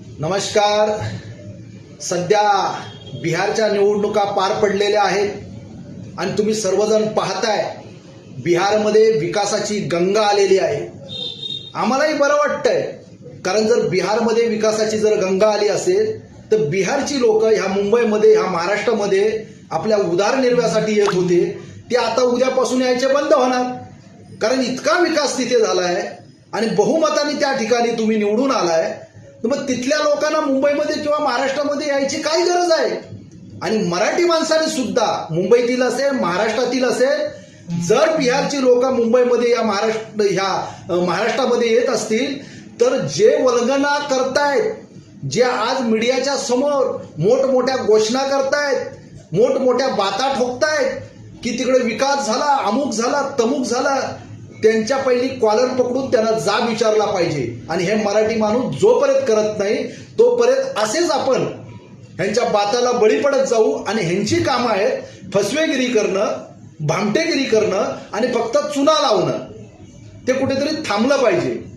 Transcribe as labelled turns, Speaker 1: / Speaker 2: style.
Speaker 1: नमस्कार. सध्या बिहारच्या निवडणुका पार पडलेल्या आहेत आणि तुम्ही सर्वजण पाहताय बिहारमध्ये विकासाची गंगा आलेली आहे. आम्हालाही बरं वाटतंय. कारण जर बिहारमध्ये विकासाची जर गंगा आली असेल तर बिहारची लोक ह्या मुंबईमध्ये ह्या महाराष्ट्रामध्ये आपल्या उदारनिर्वाहासाठी येत होते. ते आता उद्यापासून यायचे बंद होणार. कारण इतका विकास तिथे झाला आहे आणि बहुमताने त्या ठिकाणी तुम्ही निवडून आलाय. तर मग तिथल्या लोकांना मुंबईमध्ये किंवा महाराष्ट्रामध्ये यायची काय गरज आहे. आणि मराठी माणसाने सुद्धा मुंबईतील असेल महाराष्ट्रातील असेल जर बिहारची लोक मुंबईमध्ये या महाराष्ट्र ह्या महाराष्ट्रामध्ये येत असतील तर जे वल्गना करतायत जे आज मीडियाच्या समोर मोठमोठ्या घोषणा करतायत मोठमोठ्या बाता ठोकतायत की तिकडे विकास झाला अमुक झाला तमुक झाला त्यांच्या पहिली कॉलर पकडून त्यांना जाब विचारला पाहिजे. आणि हे मराठी माणूस जोपर्यंत करत नाही तोपर्यंत असेच आपण ह्यांच्या बाताला बळी पडत जाऊ आणि ह्यांची कामं आहेत फसवेगिरी करणं भामटेगिरी करणं आणि फक्त चुना लावणं. ते कुठेतरी थांबलं पाहिजे.